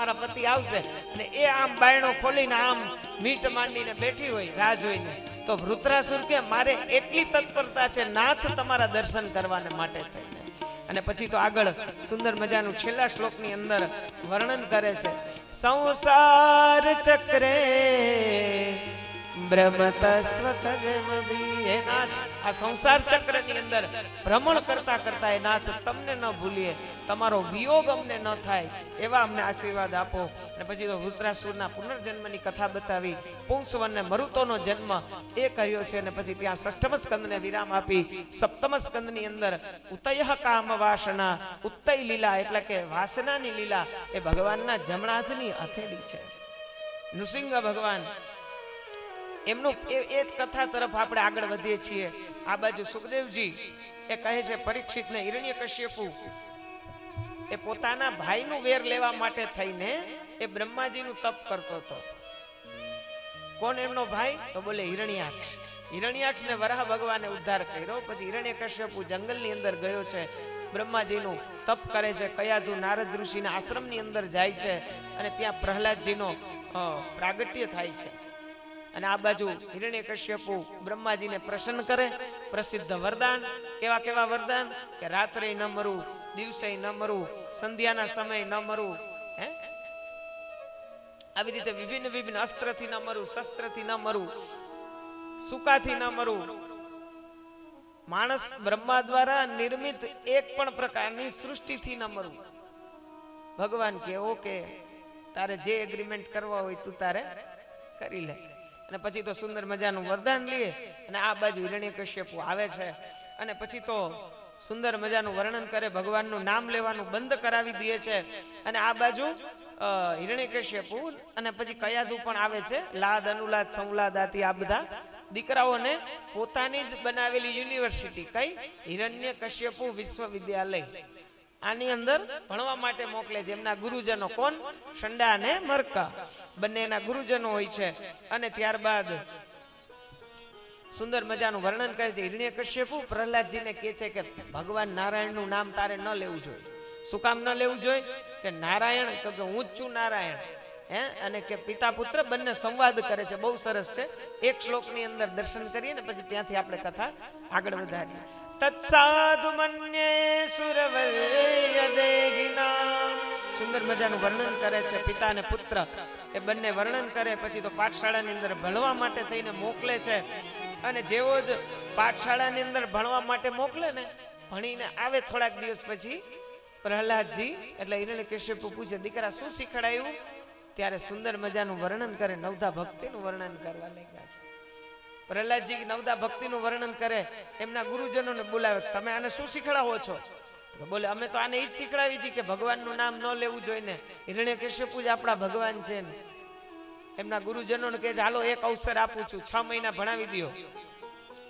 તમારા પતિ આવશે અને એ આમ બાયણો ખોલીને આમ મીટ માંડીને બેઠી હોય રાહ જોઈને તો વૃત્રાસુર કે મારે એટલી તત્પરતા છે નાથ તમારા દર્શન કરવાને માટે થઈને અને પછી તો આગળ સુંદર મજાનું છેલ્લા શ્લોકની અંદર વર્ણન કરે છે સંસાર ચક્રે ભ્રમતસ્વતજમભી. હે નાથ, આ સંસાર ચક્રની અંદર ભ્રમણ કરતા કરતા એ નાથ તમને ન ભૂલીએ. તમારો વિયોગ અમને ન થાય. એવા અમને આશીર્વાદ આપો. અને પછી તો વૃત્રાસુરના પુનર્જન્મની કથા બતાવી. પુંસવનને મરુતોનો જન્મ એ કર્યો છે અને પછી ત્યાં સષ્ટમ સ્કંદને વિરામ આપી. સપ્તમ સ્કંદની અંદર ઉતય કામ વાસના ઉત્તય લીલા એટલે કે વાસનાની લીલા એ ભગવાનના જમણા હાથની હથેળી છે. નૃસિંહ ભગવાન એમનું એ જ કથા તરફ આપણે આગળ વધીએ છીએ. આ બાજુ સુખદેવજી એ કહે છે, પરીક્ષિતને હિરણ્યકશ્યપુ એ પોતાના ભાઈનું વેર લેવા માટે થઈને એ બ્રહ્માજીનું તપ કરતો હતો. કોણ એમનો ભાઈ? તો બોલે, હિરણ્યાક્ષ. હિરણ્યાક્ષ ને વરાહ ભગવાને ઉદ્ધાર કર્યો. પછી હિરણ્ય કશ્યપુ જંગલની અંદર ગયો છે. બ્રહ્માજીનું તપ કરે છે. કયાધુ નારદ ઋષિના આશ્રમની અંદર જાય છે અને ત્યાં પ્રહલાદજીનો પ્રાગટ્ય થાય છે. અને આ બાજુ હિરણ્યકશ્યપુ બ્રહ્માજીને પ્રસન્ન કરે, પ્રસિદ્ધ વરદાન. કેવા કેવા વરદાન? કે રાત્રે ન મરું, દિવસે ન મરું, સંધ્યાના સમય ન મરું, હે? આવી રીતે વિભિન્ન વિભિન્ન અસ્ત્રથી ન મરું, શસ્ત્રથી ન મરું, સુકાથી ન મરું. માણસ બ્રહ્મા દ્વારા નિર્મિત એક પણ પ્રકારની સૃષ્ટિથી ન મરું. ભગવાન કે ઓકે તારે જે એગ્રીમેન્ટ કરવા હોય તું તારે કરી લે. અને પછી તો સુંદર મજાનું વરદાન લઈએ અને આ બાજુ હિરણ્યકશ્યપુ આવે છે. અને પછી તો સુંદર મજાનું વર્ણન કરે, ભગવાનનું નામ લેવાનું બંધ કરાવી દે છે. અને આ બાજુ હિરણ્ય હિરણ્યકશ્યપુ અને પછી કયાદુ પણ આવે છે. લાદ, અનુલાદ સંલાદ આથી આ બધા દીકરાઓને પોતાની જ બનાવેલી યુનિવર્સિટી કઈ? હિરણ્યકશ્યપુ વિશ્વવિદ્યાલય. આની અંદર ભણવા માટે મોકલે છે. ગુરુજનો કોણ? શંડા અને મરકા. બંનેના ગુરુજનો હોય છે. અને ત્યારબાદ સુંદર મજાનું વર્ણન કરે છે. હિરણ્યકશ્યપુ પ્રહલાદજીને કહે છે કે, ભગવાન નારાયણનું નામ તારે ન લેવું જોઈએ. શું કામ ન લેવું જોઈએ? કે નારાયણ, તો કે હું છું નારાયણ. હે? અને કે પિતા પુત્ર બંને સંવાદ કરે છે. બહુ સરસ છે. એક શ્લોકની અંદર દર્શન કરીએ ને પછી ત્યાંથી આપણે કથા આગળ વધારીએ. તત્સાધુ મન્યે સુરવર્ય દેહિનામ સુંદર મજાનું વર્ણન કરે છે પિતા અને પુત્ર. એ બંને વર્ણન કરે, પછી તો પાઠશાળાની અંદર ભણવા માટે થઈને મોકલે છે. અને જેવો જ પાઠશાળાની અંદર ભણવા માટે મોકલે ને, ભણીને આવે થોડાક દિવસ પછી, પ્રહલાદજી, એટલે હિરણ્યકશ્યપુ પૂછે, દીકરા, શું શીખડાયું? ત્યારે સુંદર મજાનું વર્ણન કરે, નવધા ભક્તિનું વર્ણન કરવા લાગ્યા છે. પ્રહલાદજી નવદા ભક્તિનું વર્ણન કરે, એમના ગુરુજનોને બોલાવે, તમે આને શું શીખડાવો છો? બોલે, અમે તો આને એ જ શીખડાવી છીએ કે ભગવાનનું નામ ન લેવું જોઈએ હિરણ્ય જ આપણા ભગવાન છે એમના ગુરુજનોને કહે છે, હાલો, એક અવસર આપું છું. છ મહિના ભણાવી દ્યો.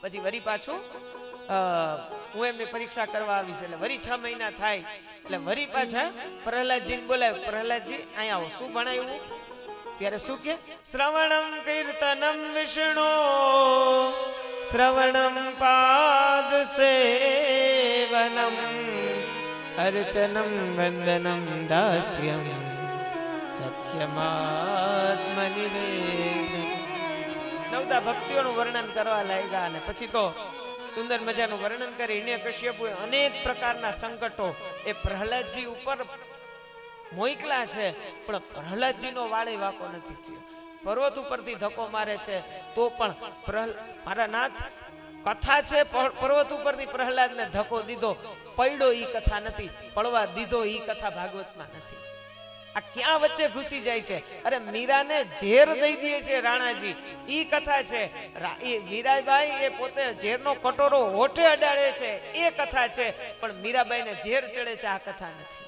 પછી વરી પાછું હું એમની પરીક્ષા કરવા આવી છે એટલે વરી છ મહિના થાય. એટલે વરી પાછા પ્રહલાદજીને બોલાવે. પ્રહલાદજી, અહીંયા આવો. શું ભણાવ્યું ત્યારે શું કે? શ્રવણમ કીર્તનમ વિષ્ણુ, શ્રવણમ પાદ સેવનમ, અર્ચનમ વંદનમ દાસ્યમ સખ્યમાત્મનિવેદન નવદા ભક્તિઓનું વર્ણન કરવા લાગ્યા અને પછી તો સુંદર મજાનું વર્ણન કરી. એને અનેક પ્રકારના સંકટો એ પ્રહલાદજી ઉપર મોકલા છે, પણ પ્રહલાદજીનો વાળે વાકો નથી થયો. પર્વત ઉપરથી ધક્કો મારે છે, તો પણ મારા નાથ, કથા છે પર્વત ઉપરથી પ્રહલાદને ધક્કો દીધો. પડ્યો ઈ કથા નથી, પડવા દીધો ઈ કથા ભાગવતમાં નથી. આ ક્યાં વચ્ચે ઘૂસી જાય છે? અરે મીરાને ઝેર દઈ દે છે રાણાજી. ઈ કથા છે મીરાબાઈ એ પોતે ઝેરનો કટોરો હોઠે અડાડે છે, એ કથા છે, પણ મીરાબાઈને ઝેર ચડે છે, આ કથા નથી.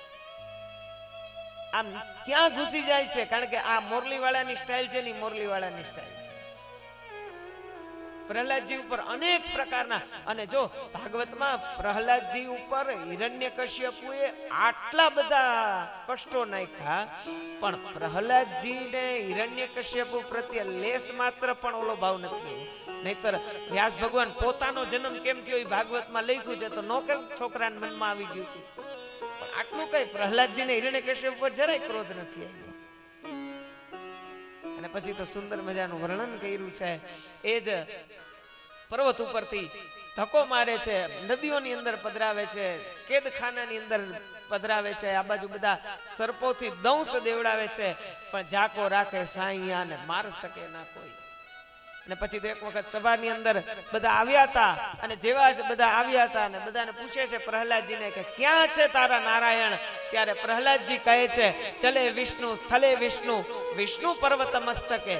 આમ ક્યાં ઘૂસી જાય છે? કારણ કે આ મોરલી વાળાની સ્ટાઇલ છે ની મોરલી વાળાની સ્ટાઇલ છે. પ્રહલાદજી ઉપર અનેક પ્રકારના અને જો ભાગવતમાં પ્રહલાદજી ઉપર હિરણ્યકશ્યપુએ આટલા બધા કષ્ટો નાખ્યા, પણ પ્રહલાદજીને હિરણ્યકશ્યપુ પ્રત્યે લેશ માત્ર પણ ઓલો ભાવ નથી. નહીતર વ્યાસ ભગવાન પોતાનો જન્મ કેમ થયો એ ભાગવતમાં લખ્યું છે તો નો કેમ છોકરાના મનમાં આવી ગયું આટલું કઈ? પ્રહલાદજીને હિરણ્યકશ્યપ પર જરાય ક્રોધ નથી આવ્યો. અને પછી તો સુંદર મજાનું વર્ણન કર્યું છે. એ જ પર્વત ઉપરથી ધક્કો મારે છે, નદીઓની અંદર પધરાવે છે, કેદખાનાની અંદર પધરાવે છે, આ બાજુ બધા સર્પોથી દંશ દેવડાવે છે. પણ જાકો રાખે સાઈયાને માર શકે ના કોઈ. અને પછી તો એક વખત સભાની અંદર બધા આવ્યા હતા અને જેવા જ બધા આવ્યા હતા અને બધાને પૂછે છે પ્રહલાદજીને કે ક્યાં છે તારા નારાયણ? ત્યારે પ્રહલાદજી કહે છે, ચલે વિષ્ણુ, સ્થલે વિષ્ણુ વિષ્ણુ પર્વત મસ્તકે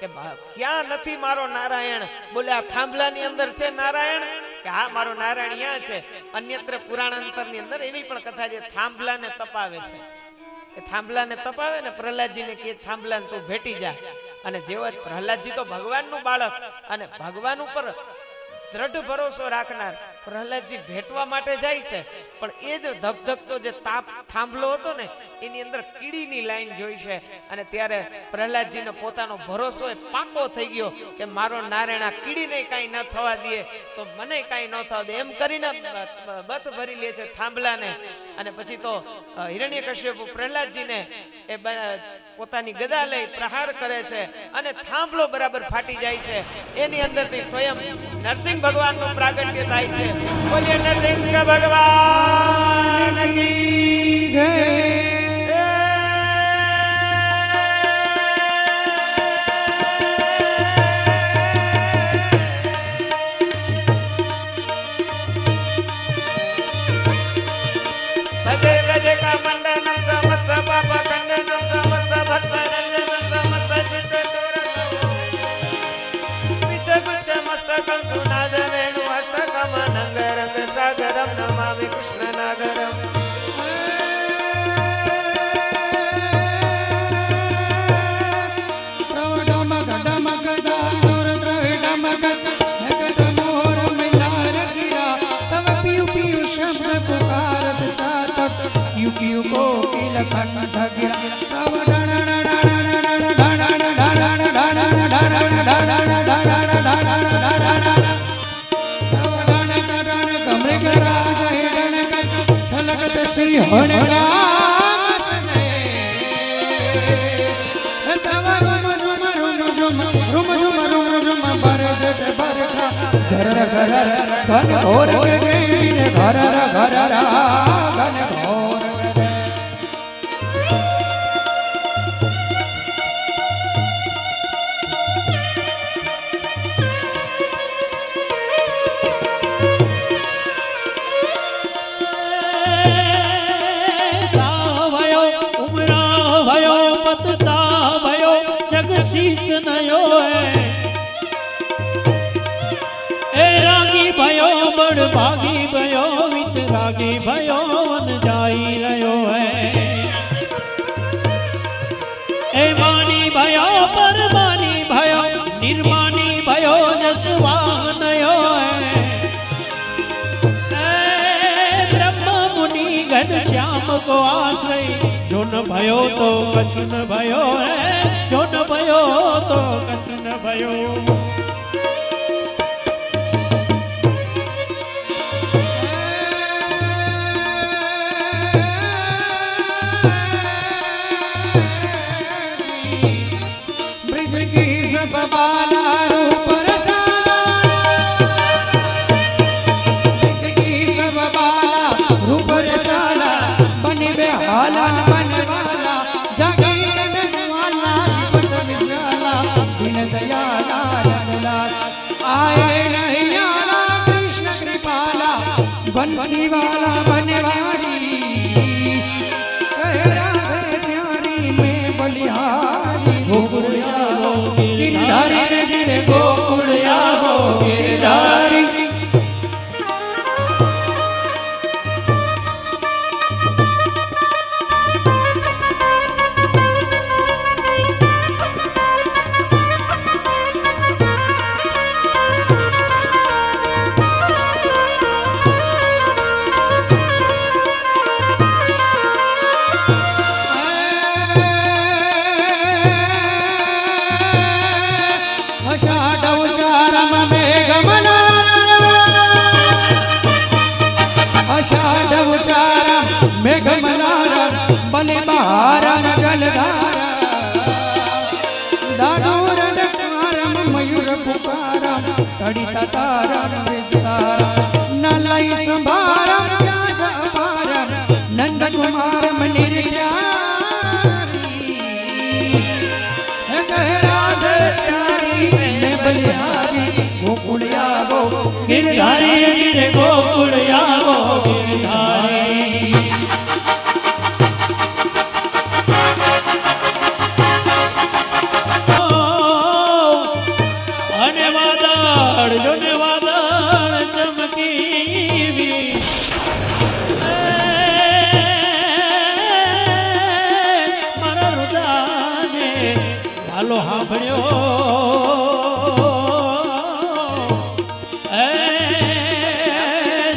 કે ક્યાં નથી મારો નારાયણ? બોલે, આ થાંભલાની અંદર છે નારાયણ? કે, હા, મારો નારાયણ અહીંયા છે. અન્યત્ર પુરાણાંતરની અંદર એવી પણ કથા છે, થાંભલાને તપાવે છે. એ થાંભલાને તપાવે ને પ્રહલાદજીને કે થાંભલાને તું ભેટી જા. અને જેવો પ્રહલાદજી તો ભગવાનનું બાળક અને ભગવાન ઉપર દ્રઢ ભરોસો રાખનાર પ્રહલાદજી ભેટવા માટે જાય છે. પણ એ જ ધબધબતો જે તાપ થાંભલો હતો ને, એની અંદર કીડીની લાઈન જોઈ છે. અને ત્યારે પ્રહલાદજીનો પોતાનો ભરોસો એ પાકો થઈ ગયો કે મારો નારાયણ કીડીને કાંઈ ન થવા દે, તો મને કાંઈ ન થવા દે. એમ કરીને બથ ભરી લે છે થાંભલાને. અને પછી તો હિરણ્યકશ્યપ પ્રહલાદજીને એ પોતાની ગદા લઈ પ્રહાર કરે છે અને થાંભલો બરાબર ફાટી જાય છે. એની અંદરથી સ્વયં નરસિંહ ભગવાનનું પ્રાગટ્ય થાય છે. બોલીએ નરસિંહ ભગવાન કી ભજે ઘન ઘોર કે ઘર ઘર ઘન ઘોર ભયો મત સાવયો રાગી ભયો બળ ભાગી ભયો વિત રાગી ભયો, વન જાઈ રહ્યો હે. એ માની ભયો, પરમાની ભયો, નિર્માની ભયો જસવાનયો હે. બ્રહ્મ મુનિ ઘન શ્યામ કો આશ્રય જો ન ભયો તો કछु ન ભયો હે. જો ન ભયો તો કछु ન ભયો વાળા બનવાડી તારણ વિસ્તાર ન હાલો હાંભળ્યો. એ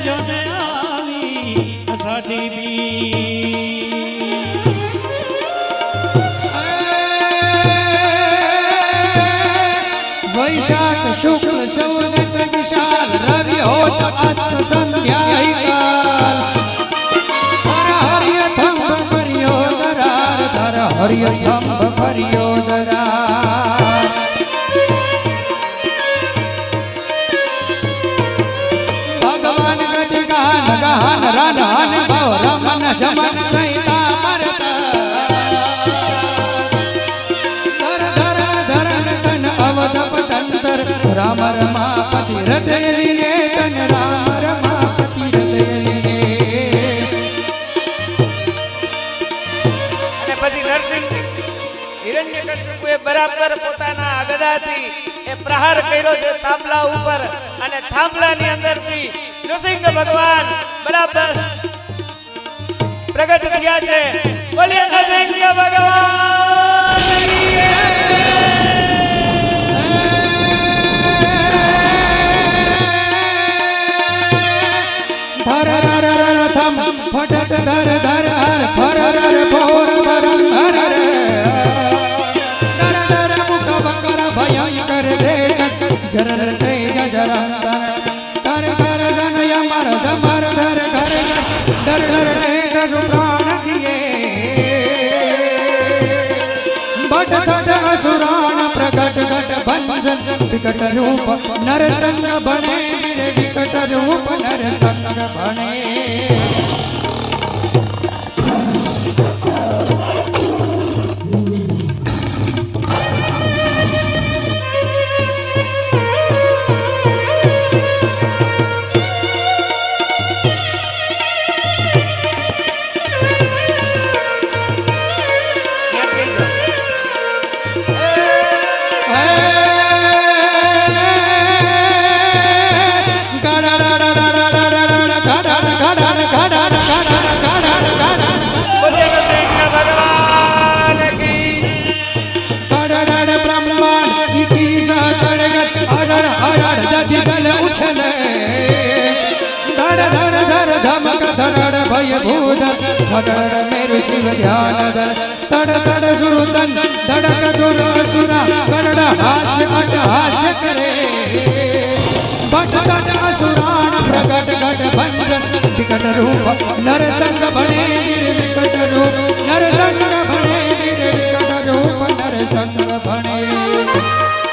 જોને આવી અષાઢી બી. વૈશાખ શુક્લ ચૌદસ વિશાલ રવિ હોત અસ્ત સંધ્યાયકાલ. હર રામ રમાપતિ બરાબર પોતાના ગદાથી એ પ્રહાર કર્યો છે થાંભલા ઉપર અને થાંભલાની અંદરથી ભગવાન બરાબર પ્રગટ થયા છે. બોલીએ નરેન્દ્ર ભગવાન. ધર ફટક, ધર ધર, હર. ફર રર ફોર ફરમ હર ર. ધર ધર, મુખ, બકર, ભયંકર દેખ જર જરર તેજ જરંતર ધર ધર જન યમર, જમર, ધર ધર ધર ધર દિયે બટ ઘટ અસુરાણ પ્રગટ ઘટ ભંજન વિકટ રૂપ નરસંગ વીર વિકટ રૂપ નરસંગ બને મેરુ શિવ ધ્યાન દર તડ તડ સુરતન ધડક દુર સુરા ગરડ હાસ્ય અટ હાસ્ય કરે ભટ તટ અસુરાણ પ્રગટ ગટ ભંજન વિકટ રૂપ નરસંગ ભણે ગિર વિકટ રૂપ નરસંગ ભણે ગિર વિકટ રૂપ નરસંગ ભણે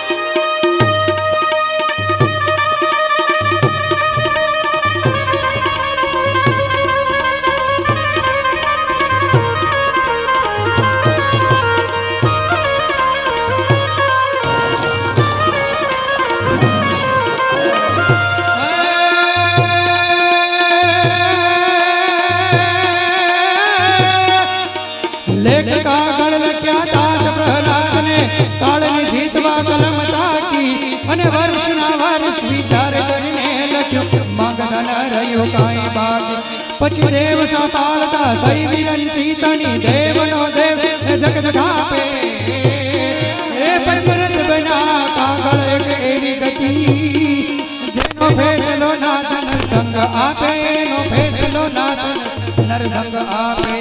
વિરંચી તણી દેવનો દેવ જગ જગાપે એ પછી બના કાગળ એક એવી ગતિ, જેનો ફેસલો નાથ સંગ આપે, એનો ફેસલો નાથ નરસંગ આપે.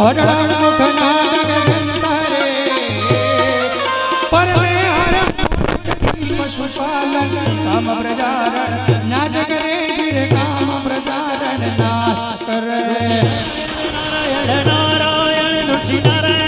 હરણ મુખ ના જગદંતરે પરમે પશુપાલન કામ પ્રજારણ ના જગરે જીર કામ પ્રજારણ ના કરે નારાયણ નારાયણ નારાયણ નારાયણ